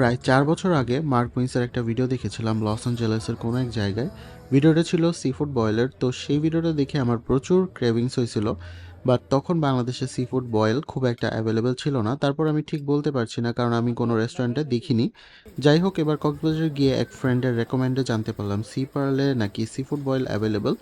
প্রায় চার বছর আগে মার্ক উইন্সের একটা ভিডিও দেখেছিলাম লস অ্যাঞ্জেলেসের কোনো এক জায়গায়। ভিডিওটা ছিল সি ফুড বয়েলের তো সেই ভিডিওটা দেখে আমার প্রচুর ক্রেভিংস হয়েছিল বাট তখন বাংলাদেশে সি ফুড বয়েল খুব একটা অ্যাভেলেবেল ছিল না। তারপর আমি ঠিক বলতে পারছি না, কারণ আমি কোনো রেস্টুরেন্টে দেখিনি। যাই হোক, এবার কক্সবাজারে গিয়ে এক ফ্রেন্ডের রেকমেন্ডে জানতে পারলাম সি পার্লে নাকি সি ফুড বয়েল অ্যাভেলেবেল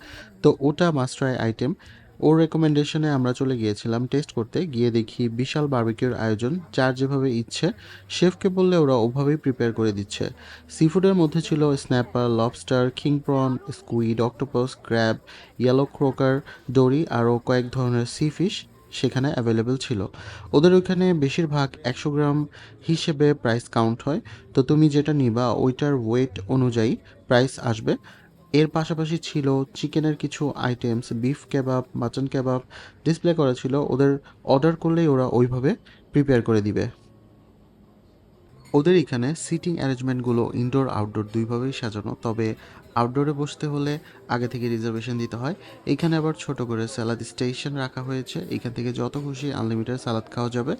তো ওটা মাস্ট ট্রাই আইটেম ওর রেকমেন্ডেশনে আমরা চলে গিয়েছিলাম টেস্ট করতে। গিয়ে দেখি বিশাল বার্বিকিউর আয়োজন, যার যেভাবে ইচ্ছে শেফকে বললে ওরা ওভাবেই প্রিপেয়ার করে দিচ্ছে। সি ফুডের মধ্যে ছিল snapper lobster king prawn squid octopus crab yellow croaker dory আরও কয়েক ধরনের সি ফিশ সেখানে অ্যাভেলেবেল ছিল। ওদের ওইখানে বেশিরভাগ একশো গ্রাম হিসেবে প্রাইস কাউন্ট হয়। তো তুমি যেটা নিবা, ওইটার ওয়েট অনুযায়ী প্রাইস আসবে। এর পাশাপাশি ছিল চিকেনের কিছু items beef kebab mutton kebab display করা ছিল। ওদের অর্ডার করলেই ওরা ওইভাবে প্রিপেয়ার করে দিবে। ওদের এখানে সিটিং অ্যারেঞ্জমেন্টগুলো ইনডোর আউটডোর দুইভাবেই সাজানো। তবে আউটডোরে বসতে হলে আগে থেকে রিজার্ভেশন দিতে হয়। এখানে আবার ছোট করে স্যালাদ স্টেশন রাখা হয়েছে। এখান থেকে যত খুশি আনলিমিটেড সালাদ খাওয়া যাবে।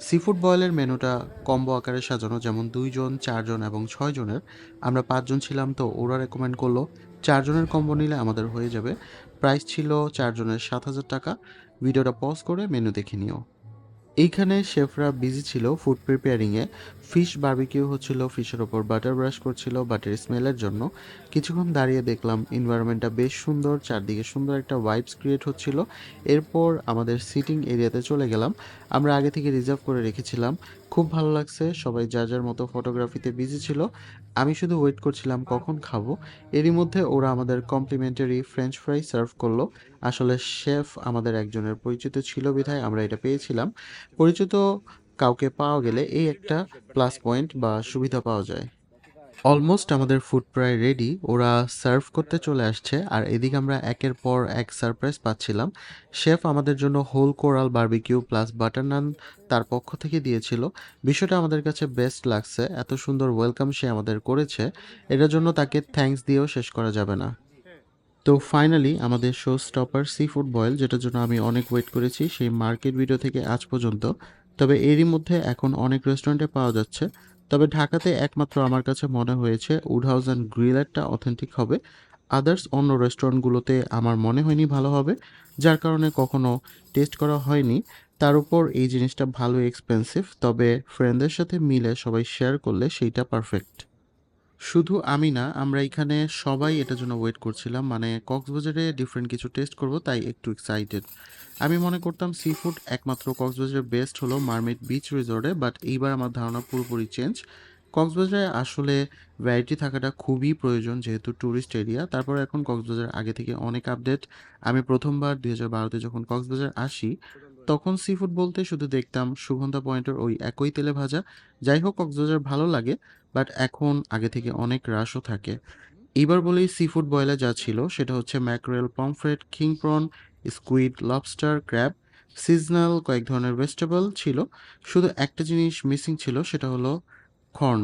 সি ফুড বয়েলের মেনুটা কম্বো আকারে সাজানো। যেমন দুইজন, চারজন এবং ছয়জনের। আমরা পাঁচজন ছিলাম তো ওরা রেকমেন্ড করল চারজনের কম্বো নিলে আমাদের হয়ে যাবে। প্রাইস ছিল চারজনের সাত হাজার টাকা। ভিডিওটা পজ করে মেনু দেখে নিও। এইখানে শেফরা বিজি ছিল ফুড প্রিপেয়ারিংয়ে ফিশ বার্বিকিউ হচ্ছিল ফিশের ওপর বাটার ব্রাশ করছিল বাটার স্মেলের জন্য। কিছুক্ষণ দাঁড়িয়ে দেখলাম এনভায়রনমেন্টটা বেশ সুন্দর, চারদিকে সুন্দর একটা ভাইবস ক্রিয়েট হচ্ছিল। এরপর আমাদের সিটিং এরিয়াতে চলে গেলাম। আমরা আগে থেকে রিজার্ভ করে রেখেছিলাম। খুব ভালো লাগছে। সবাই যা যার মতো ফটোগ্রাফিতে বিজি ছিল। আমি শুধু ওয়েট করছিলাম কখন খাব। এরই মধ্যে ওরা আমাদের কমপ্লিমেন্টারি ফ্রেঞ্চ ফ্রাই সার্ভ করল। আসলে শেফ আমাদের একজনের পরিচিত ছিল বিধায় আমরা এটা পেয়েছিলাম। পরিচিত কাউকে পাওয়া গেলে এই একটা প্লাস পয়েন্ট বা সুবিধা পাওয়া যায়। অলমোস্ট আমাদের ফুড প্রায় রেডি ওরা সার্ভ করতে চলে আসছে, আর এদিকে আমরা একের পর এক সারপ্রাইজ পাচ্ছিলাম। শেফ আমাদের জন্য whole coral barbecue plus butter naan তার পক্ষ থেকে দিয়েছিল। বিষয়টা আমাদের কাছে বেস্ট লাগছে, এত সুন্দর ওয়েলকাম সে আমাদের করেছে, এটার জন্য তাকে থ্যাঙ্কস দিয়েও শেষ করা যাবে না। তো ফাইনালি আমাদের show stopper seafood boil যেটার জন্য আমি অনেক ওয়েট করেছি, সেই মার্কেট ভিডিও থেকে আজ পর্যন্ত। তবে এরই মধ্যে এখন অনেক রেস্টুরেন্টে পাওয়া যাচ্ছে। তবে ঢাকাতে একমাত্র আমার কাছে মনে হয়েছে উড হাউস অ্যান্ড গ্রিলেটটা অথেন্টিক হবে। আদার্স অন্য রেস্টুরেন্টগুলোতে আমার মনে হয়নি ভালো হবে, যার কারণে কখনো টেস্ট করা হয়নি। তার উপর এই জিনিসটা ভালো এক্সপেন্সিভ তবে ফ্রেন্ডদের সাথে মিলে সবাই শেয়ার করলে সেইটা পারফেক্ট শুধু আমি না, আমরা এখানে সবাই এটার জন্য ওয়েট করছিলাম। মানে কক্সবাজারে ডিফারেন্ট কিছু টেস্ট করব, তাই একটু এক্সাইটেড আমি মনে করতাম সি ফুড একমাত্র কক্সবাজারের বেস্ট হলো মারমেড বিচ রিসোর্টে বাট এইবার আমার ধারণা পুরোপুরি চেঞ্জ কক্সবাজারে আসলে ভ্যারাইটি থাকাটা খুবই প্রয়োজন যেহেতু ট্যুরিস্ট এরিয়া তারপর এখন কক্সবাজার আগে থেকে অনেক আপডেট আমি প্রথমবার দুই হাজার বারোতে যখন কক্সবাজার আসি তখন সি ফুড বলতে শুধু দেখতাম সুগন্ধা পয়েন্টের ওই একই তেলে ভাজা। যাই হোক কক্সবাজার ভালো লাগে বাট এখন আগে থেকে অনেক হ্রাসও থাকে। এবার বলেই সি ফুড বয়লা যা ছিল, সেটা হচ্ছে mackerel pomfret king prawn squid lobster crab seasonal কয়েক ধরনের ভেজিটেবল ছিল। শুধু একটা জিনিস মিসিং ছিল, সেটা হলো কর্ন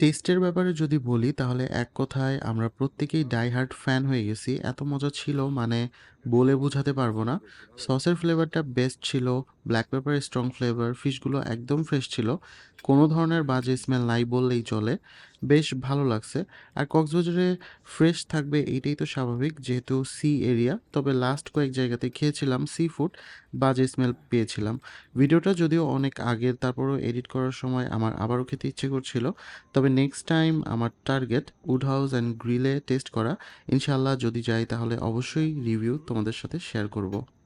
টেস্টের ব্যাপারে যদি বলি, তাহলে এক কথায় আমরা প্রত্যেকেই ডাইহার্ট ফ্যান হয়ে গেছি। এত মজা ছিল মানে বলে বোঝাতে পারব না। সসের ফ্লেভারটা বেস্ট ছিল ব্ল্যাক পেপার স্ট্রং ফ্লেভার ফিশগুলো একদম ফ্রেশ ছিল। কোনো ধরনের বাজে স্মেল নাই বললেই চলে। বেশ ভালো লাগছে। আর কক্সবাজারে ফ্রেশ থাকবে এইটাই তো স্বাভাবিক, যেহেতু সি এরিয়া তবে লাস্ট কয়েক জায়গাতে খেয়েছিলাম সি ফুড বাজে স্মেল পেয়েছিলাম। ভিডিওটা যদিও অনেক আগের তারপরও এডিট করার সময় আমার আবারও খেতে ইচ্ছে করছিল। তবে নেক্সট টাইম আমার টার্গেট উড হাউস অ্যান্ড গ্রিলে টেস্ট করা। ইনশাল্লাহ যদি যাই তাহলে অবশ্যই রিভিউ তোমাদের সাথে শেয়ার করব।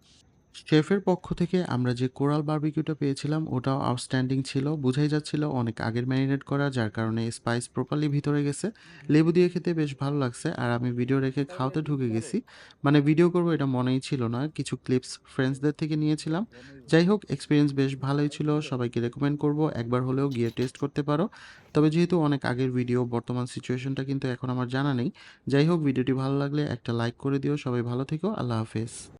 শেফের পক্ষ থেকে আমরা যে কোরাল বারবিকিউটা পেয়েছিলাম, ওটাও আউটস্ট্যান্ডিং ছিল। বোঝাই যাচ্ছিল অনেক আগের ম্যারিনেট করা, যার কারণে স্পাইস প্রপারলি ভিতরে গেছে। লেবু দিয়ে খেতে বেশ ভালো লাগছে, আর আমি ভিডিও রেখে খাওয়াতে ঢুকে গেছি। মানে ভিডিও করব এটা মনেই ছিল না, কিছু ক্লিপস ফ্রেন্ডসদের থেকে নিয়েছিলাম। যাই হোক এক্সপিরিয়েন্স বেশ ভালোই ছিল, সবাইকে রেকমেন্ড করব, একবার হলেও গিয়ে টেস্ট করতে পারো। তবে যেহেতু অনেক আগের ভিডিও বর্তমান সিচুয়েশনটা কিন্তু এখন আমার জানা নেই। যাই হোক ভিডিওটি ভালো লাগলে একটা লাইক করে দিও, সবাই ভালো থেকো, আল্লাহ হাফেজ।